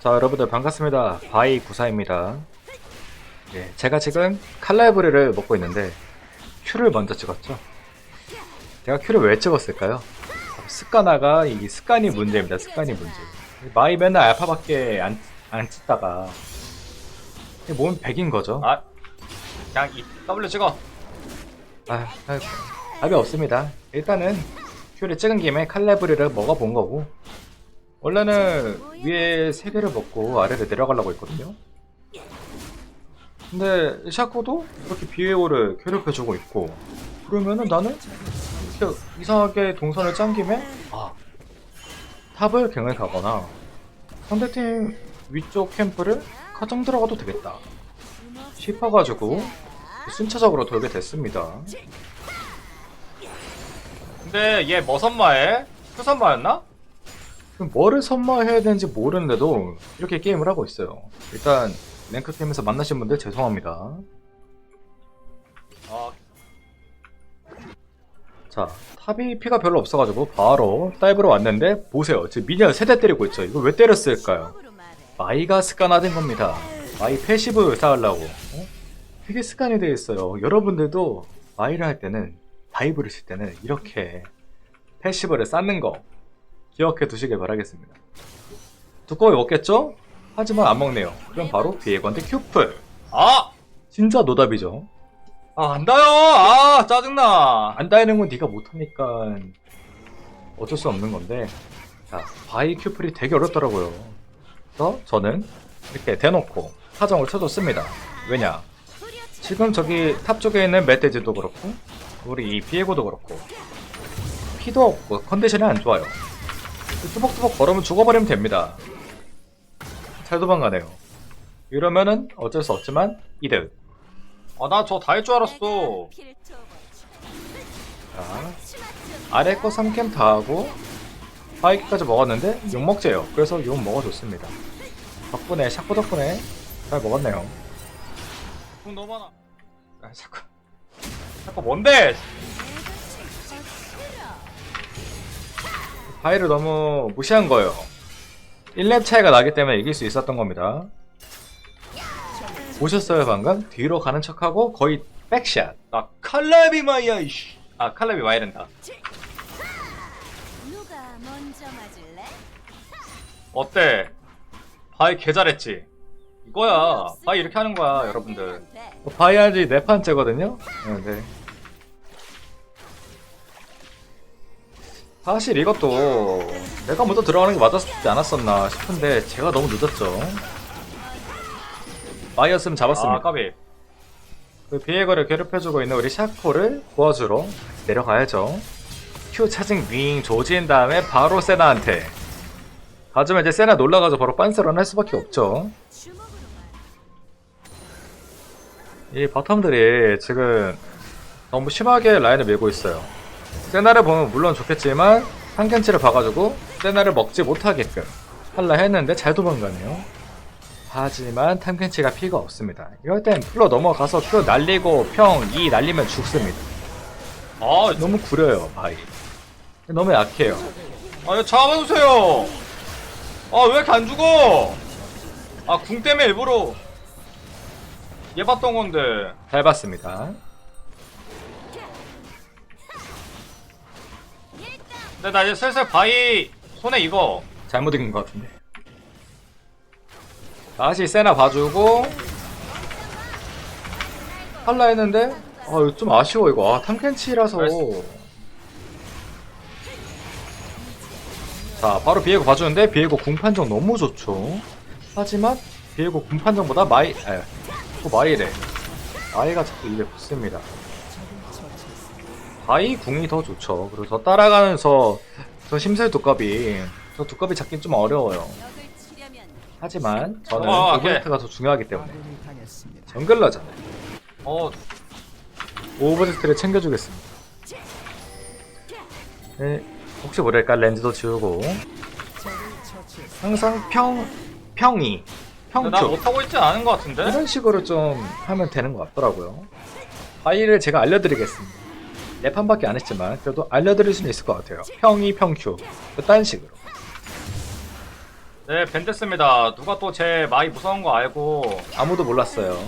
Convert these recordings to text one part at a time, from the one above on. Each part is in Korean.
자 여러분들 반갑습니다 바이 구사입니다 예, 제가 지금 칼라이브리를 먹고 있는데 큐를 먼저 찍었죠 제가 큐를 왜 찍었을까요? 습관화가 이 습관이 문제입니다 습관이 문제 마이 맨날 알파밖에 안, 안 찍다가 이게 몸 100인 거죠 아, 그냥 이 W 찍어. 아, 아이고, 답이 없습니다. 일단은 큐를 찍은 김에 칼라브리를 먹어본 거고 원래는 위에 세 개를 먹고 아래로 내려가려고 했거든요. 근데 샤코도 이렇게 비에오를 괴롭혀주고 있고 그러면은 나는 이렇게 이상하게 동선을 짠 김에 아 탑을 갱을 가거나 상대팀 위쪽 캠프를 가정 들어가도 되겠다 싶어가지고 순차적으로 돌게 됐습니다. 근데 얘뭐 선마해? 그 선마였나? 뭐를 선마해야 되는지 모르는데도 이렇게 게임을 하고 있어요. 일단 랭크 게임에서 만나신 분들 죄송합니다. 아, 자, 탑이 피가 별로 없어가지고 바로 다이브로 왔는데 보세요. 지금 미니언 세대 때리고 있죠. 이거 왜 때렸을까요? 마이가 습관화된 겁니다. 마이 패시브 쌓으려고. 어? 되게 습관이 되어 있어요. 여러분들도 마이를 할 때는 다이브를 칠 때는 이렇게 패시브를 쌓는 거 기억해 두시길 바라겠습니다. 두꺼비 먹겠죠? 하지만 안 먹네요. 그럼 바로 비에건대 큐플. 아, 진짜 노답이죠. 아, 안 닿요. 아, 짜증나. 안 따이는 건 네가 못하니까 어쩔 수 없는 건데 자 바이 큐플이 되게 어렵더라고요 그래서 저는 이렇게 대놓고 사정을 쳐줬습니다 왜냐 지금 저기 탑 쪽에 있는 멧돼지도 그렇고 우리 이 비에고도 그렇고 피도 없고 컨디션이 안 좋아요 뚜벅뚜벅 걸으면 죽어버리면 됩니다 잘 도망가네요 이러면은 어쩔 수 없지만 이득 아, 나 저 다 할 줄 알았어. 자 아래 거 3캠 다 하고 하이키까지 먹었는데 욕 먹재요. 그래서 욕 먹어줬습니다. 덕분에 샤코 덕분에 잘 먹었네요. 돈 너무 많아. 아, 자꾸. 자꾸 뭔데? 바이를 너무 무시한 거예요. 1렙 차이가 나기 때문에 이길 수 있었던 겁니다. 보셨어요 방금? 뒤로 가는 척하고 거의 백샷. 나 칼라비 마이야, 이씨. 아, 칼라비 마이랜다. 누가 먼저 맞을래? 어때? 바이 개 잘했지? 이거야. 바이 이렇게 하는 거야, 여러분들. 바이 한지 4판째거든요? 네. 사실 이것도 내가 먼저 들어가는 게 맞았지 않았었나 싶은데 제가 너무 늦었죠. 아, 잡았습니다. 까비. 그 비에거를 괴롭혀주고 있는 우리 샤코를 도와주러 내려가야죠. 큐 차징 윙 조진 다음에 바로 세나한테 가지면 이제 세나 놀라가지고 바로 빤스런 할 수밖에 없죠. 이 바텀들이 지금 너무 심하게 라인을 밀고 있어요. 세나를 보면 물론 좋겠지만 한견치를 봐가지고 세나를 먹지 못하게끔 할라 했는데 잘 도망가네요. 하지만 탐켄치가 피가 없습니다. 이럴 땐 풀로 넘어가서 표 날리고 평2 날리면 죽습니다. 아, 너무 구려요 바이. 너무 약해요. 아, 잡아주세요. 아, 왜 이렇게 안 죽어? 아, 궁 때문에 일부러 얘 봤던 건데. 잘 봤습니다. 근데 나 이제 슬슬 바이 손에 이거. 잘못 읽은 것 같은데. 다시 세나 봐주고. 할라 했는데? 아 이거 좀 아쉬워 이거. 아 탐켄치라서. 자 바로 비에고 봐주는데 비에고 궁판정 너무 좋죠. 하지만 비에고 궁판정보다 마이 에 또 마이래. 마이가 자꾸 입에 붙습니다 바이 궁이 더 좋죠 그리고 저 따라가면서 저 심술 두꺼비 저 두꺼비 잡긴 좀 어려워요 하지만 저는 어, 오브젝트가 더 중요하기 때문에 정글러잖아요. 어, 오브젝트를 챙겨주겠습니다. 네, 혹시 모를까 렌즈도 지우고 항상 평 평이 근데 나 평큐 못하고 있지 않은 것 같은데? 이런 식으로 좀 하면 되는 것 같더라고요. 바이를 제가 알려드리겠습니다. 네 판밖에 안 했지만 그래도 알려드릴 수는 있을 것 같아요. 평이 평큐 딴 식으로. 네, 벤됐습니다. 누가 또 제 마이 무서운 거 알고. 아무도 몰랐어요.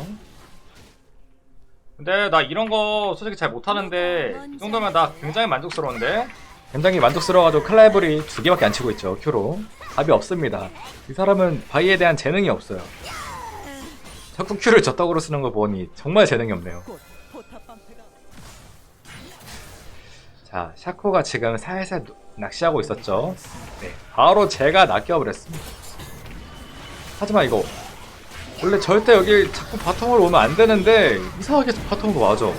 근데 나 이런 거 솔직히 잘 못하는데 이 정도면 나 굉장히 만족스러운데? 굉장히 만족스러워가지고 클라이브리 두 개밖에 안 치고 있죠. 큐로 답이 없습니다. 이 사람은 바이에 대한 재능이 없어요. 자꾸 큐를 저떡으로 쓰는 거 보니 정말 재능이 없네요. 자, 샤코가 지금 살살 누- 낚시하고 있었죠. 네, 바로 제가 낚여버렸습니다. 하지만 이거 원래 절대 여기 자꾸 바텀으로 오면 안 되는데 이상하게 바텀으로 와죠.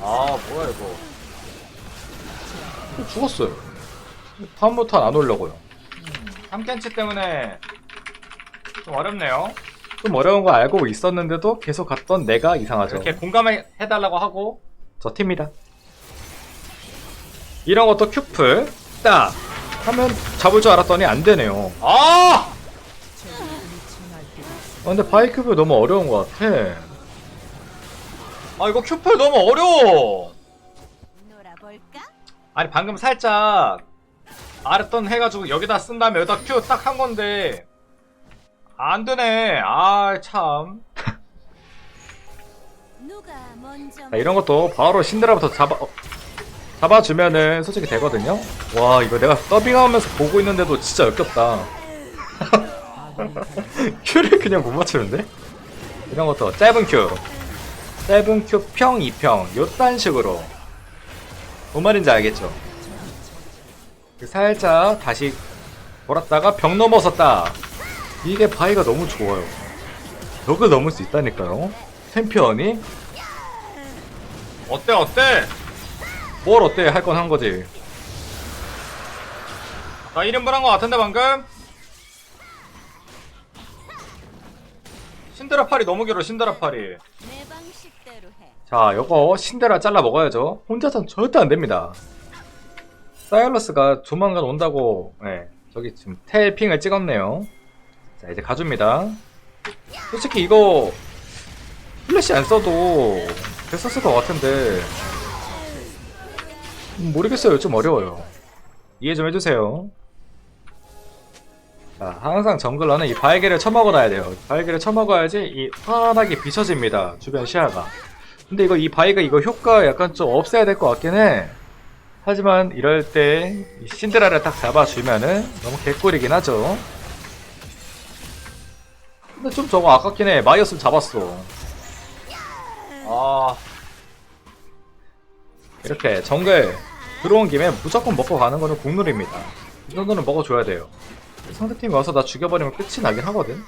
아, 뭐야 이거. 죽었어요. 다음부터 안 오려고요. 삼켄치 때문에 좀 어렵네요. 좀 어려운 거 알고 있었는데도 계속 갔던 내가 이상하죠. 이렇게 공감해 해달라고 하고 저 팀이다. 이런 것도 큐플 딱 하면 잡을 줄 알았더니 안 되네요. 아! 아, 근데 바이큐플 너무 어려운 것 같아. 아 이거 큐플 너무 어려워. 아니 방금 살짝 아랫돈 해가지고 여기다 쓴 다음에 여기다 큐 딱 한 건데 안 되네. 아 참. 자, 이런 것도 바로 신드라부터 잡아 어, 잡아주면은 솔직히 되거든요. 와 이거 내가 서빙하면서 보고 있는데도 진짜 역겹다. 큐를 그냥 못 맞추는데? 이런 것도 짧은 큐, 짧은 큐 평, 2평 요딴 식으로 뭔 말인지 알겠죠? 살짝 다시 돌았다가 벽 넘어섰다. 이게 바위가 너무 좋아요. 벽을 넘을 수 있다니까요. 챔피언이 어때 어때? 뭘 어때 할 건 한 거지. 나 1인분 한 거 같은데 방금? 신드라 팔이 너무 길어 신드라 팔이. 자, 요거 신데라 잘라 먹어야죠. 혼자선 절대 안 됩니다. 사이러스가 조만간 온다고, 네, 저기 지금 텔핑을 찍었네요. 자, 이제 가줍니다. 솔직히 이거 플래시 안 써도 됐었을 것 같은데 음, 모르겠어요. 좀 어려워요. 이해 좀 해주세요. 자, 항상 정글러는 이 발개를 쳐먹어놔야 돼요. 발개를 쳐먹어야지 이 환하게 비춰집니다. 주변 시야가. 근데 이거 이 바위가 이거 효과 약간 좀 없애야 될 것 같긴 해. 하지만 이럴 때이 신드라를 딱 잡아주면은 너무 개꿀이긴 하죠. 근데 좀 저거 아깝긴 해. 마이어스를 잡았어. 아 이렇게 정글 들어온 김에 무조건 먹고 가는 거는 국룰입니다. 이 정도는 먹어줘야 돼요. 상대팀이 와서 나 죽여버리면 끝이 나긴 하거든.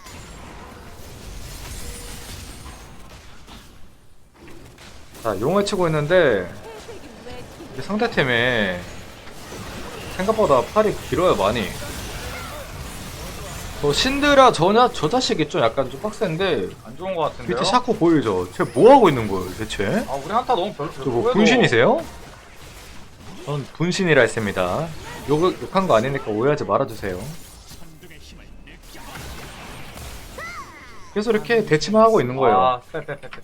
자, 용을 치고 있는데 상대팀에 생각보다 팔이 길어요 많이. 저 신드라 저냐 저 자식이 좀 약간 좀 빡센데 안 좋은 거 같은데요? 밑에 샤코 보이죠? 쟤 뭐 하고 있는 거예요 대체? 아 우리 한타 너무 별로. 저뭐 분신이세요? 전 분신이라 했습니다. 욕, 욕한 거 아니니까 오해하지 말아주세요. 계속 이렇게 대치만 하고 있는 거예요. 아, 빼 빼 빼 빼.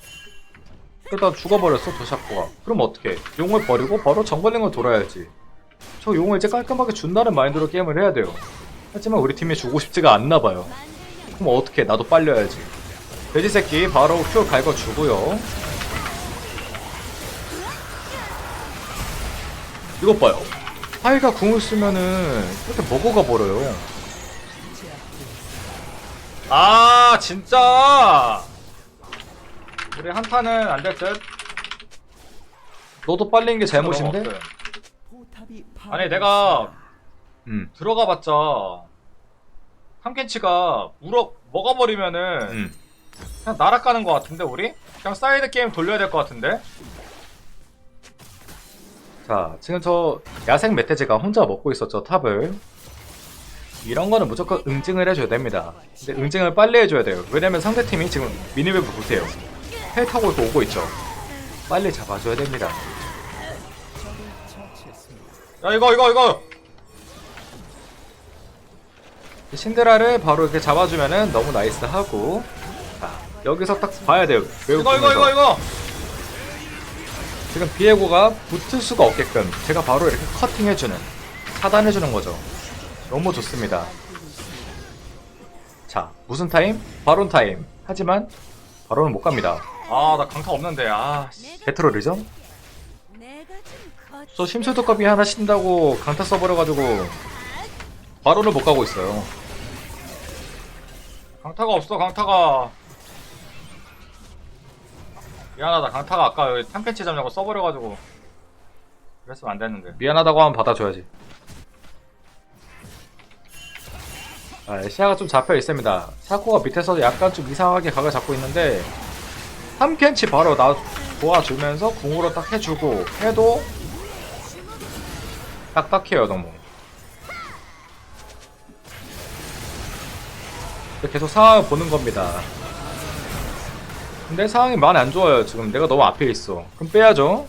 그러다 죽어버렸어, 저 샤코가. 그럼 어떻게? 용을 버리고 바로 정글링을 돌아야지. 저 용을 이제 깔끔하게 준다는 마인드로 게임을 해야 돼요. 하지만 우리 팀이 주고 싶지가 않나 봐요. 그럼 어떻게? 나도 빨려야지. 돼지 새끼 바로 큐 갈거 주고요. 이것 봐요. 하이가 궁을 쓰면은 이렇게 먹어가 버려요. 아 진짜. 우리 한타는 안 될 듯. 너도 빨린 게 잘못인데? 아니 내가 음, 들어가봤자 탐켄치가 물어 먹어버리면은 음. 그냥 날아가는 것 같은데 우리? 그냥 사이드 게임 돌려야 될 것 같은데? 자, 지금 저 야생 멧돼지가 혼자 먹고 있었죠, 탑을. 이런 거는 무조건 응징을 해줘야 됩니다. 근데 응징을 빨리 해줘야 돼요. 왜냐면 상대팀이 지금 미니맵을 보세요. 헬 타고 이렇게 오고 있죠. 빨리 잡아줘야 됩니다. 야 이거 이거 이거 신드라를 바로 이렇게 잡아주면은 너무 나이스하고 자 여기서 딱 봐야 돼요 매우 이거 이거 이거 이거 지금 비에고가 붙을 수가 없게끔 제가 바로 이렇게 커팅해주는 차단해주는 거죠 너무 좋습니다. 자, 무슨 타임? 바론 타임. 하지만 바론은 못 갑니다. 아 나 강타 없는데 아 씨. 배트롤이죠? 저 심수도급이 하나 신다고 강타 써버려가지고 바론을 못 가고 있어요. 강타가 없어 강타가 미안하다 강타가 아까 여기 탐켄치 잡냐고 써버려가지고 그랬으면 안 됐는데 미안하다고 하면 받아줘야지. 아, 시야가 좀 잡혀 있습니다. 사코가 밑에서 약간 좀 이상하게 각을 잡고 있는데 3캔치 바로 나 도와주면서 궁으로 딱 해주고 해도 딱딱해요 너무. 계속 상황을 보는 겁니다. 근데 상황이 많이 안 좋아요 지금 내가 너무 앞에 있어. 그럼 빼야죠.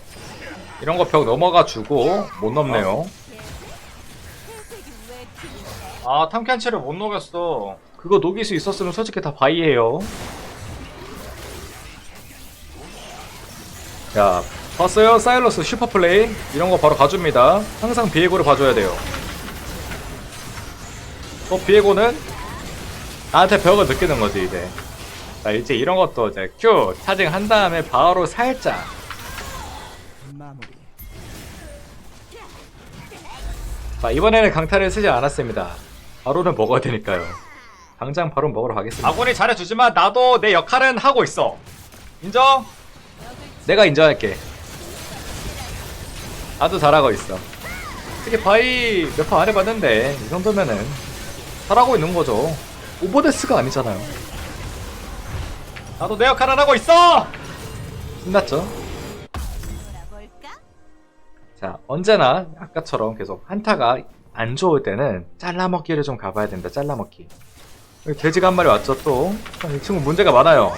이런 거 벽 넘어가 주고 못 넘네요. 아 탐켄치를 못 녹였어 그거 녹일 수 있었으면 솔직히 다 바이예요. 자, 봤어요? 사일러스 슈퍼플레이 이런 거 바로 가줍니다. 항상 비에고를 봐줘야 돼요. 또 비에고는 나한테 벽을 느끼는 거지 이제. 자, 이제 이런 것도 이제 큐 차징 한 다음에 바로 살짝 자, 이번에는 강타를 쓰지 않았습니다. 바로는 먹어야 되니까요. 당장 바로 먹으러 가겠습니다. 아군이 잘해주지만 나도 내 역할은 하고 있어 인정? 내가 인정할게. 나도 잘하고 있어. 특히 바이 몇 판 안 해봤는데 이 정도면은 잘하고 있는 거죠. 오버데스가 아니잖아요. 나도 내 역할은 하고 있어! 신났죠? 놀아볼까? 자 언제나 아까처럼 계속 한타가 안 좋을 때는 잘라먹기를 좀 가봐야 된다. 잘라먹기. 여기 돼지가 한 마리 왔죠 또. 아, 이 친구 문제가 많아요.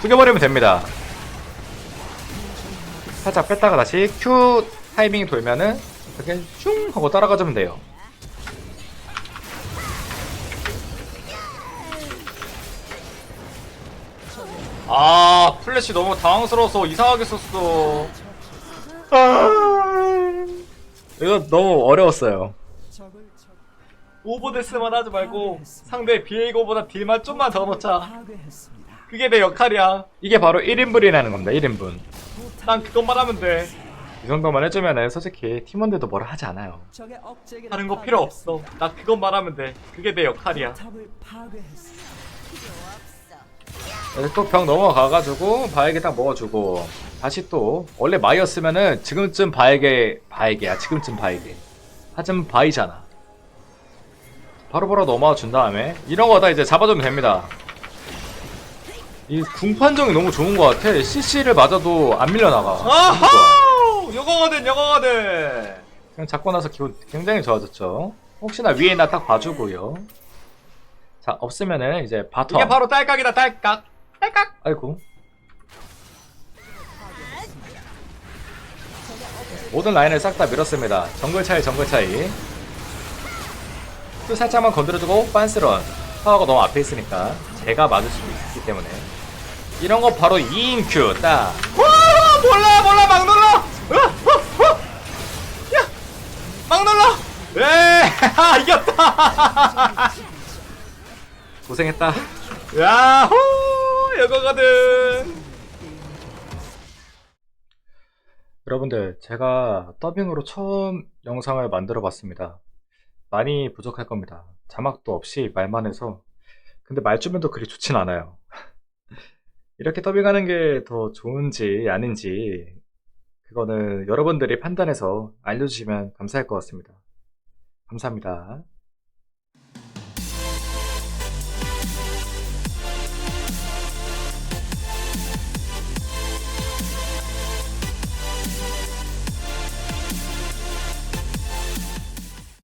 죽여버리면 됩니다. 살짝 뺐다가 다시 Q 타이밍이 돌면은 이렇게 슝 하고 따라가주면 돼요. 아 플래시 너무 당황스러워서 이상하게 썼어 이거 너무 어려웠어요. 오버데스만 하지 말고 상대 비에이고보다 딜만 좀만 더 넣자 그게 내 역할이야 이게 바로 1인분이라는 겁니다. 1인분. 난 그것만 하면 돼 이 정도만 해주면은 솔직히 팀원들도 뭐라 하지 않아요. 다른 거 필요 없어 나 그것만 하면 돼 그게 내 역할이야 필요 없어. 그래서 또병 넘어가가지고 바에게 딱 먹어주고 다시 또 원래 마이였으면은 지금쯤 바에게 바에게야 지금쯤 바에게. 하지만 바이잖아. 바로바로 넘어와 준 다음에 이런 거 다 이제 잡아주면 됩니다. 이 궁판정이 너무 좋은 것 같아. CC를 맞아도 안 밀려나가. 아하! 요거거든 요거거든. 그냥 잡고 나서 기분 굉장히 좋아졌죠. 혹시나 위에 나 딱 봐주고요 자 없으면은 이제 바텀 이게 바로 딸깍이다 딸깍 딸깍 아이고. 모든 라인을 싹 다 밀었습니다. 정글 차이, 정글 차이. 또 살짝만 건드려주고 빤스런. 파워가 너무 앞에 있으니까 제가 맞을 수도 있기 때문에 이런 거 바로 2인 큐 딱. 와 몰라 몰라 막 눌러 으, 어, 어. 야, 막 눌러 에 아, 이겼다 고생했다. 야호 요거거든 여러분들 제가 더빙으로 처음 영상을 만들어 봤습니다. 많이 부족할 겁니다. 자막도 없이 말만 해서 근데 말주변도 그리 좋진 않아요. 이렇게 더빙하는 게 더 좋은지 아닌지 그거는 여러분들이 판단해서 알려주시면 감사할 것 같습니다. 감사합니다.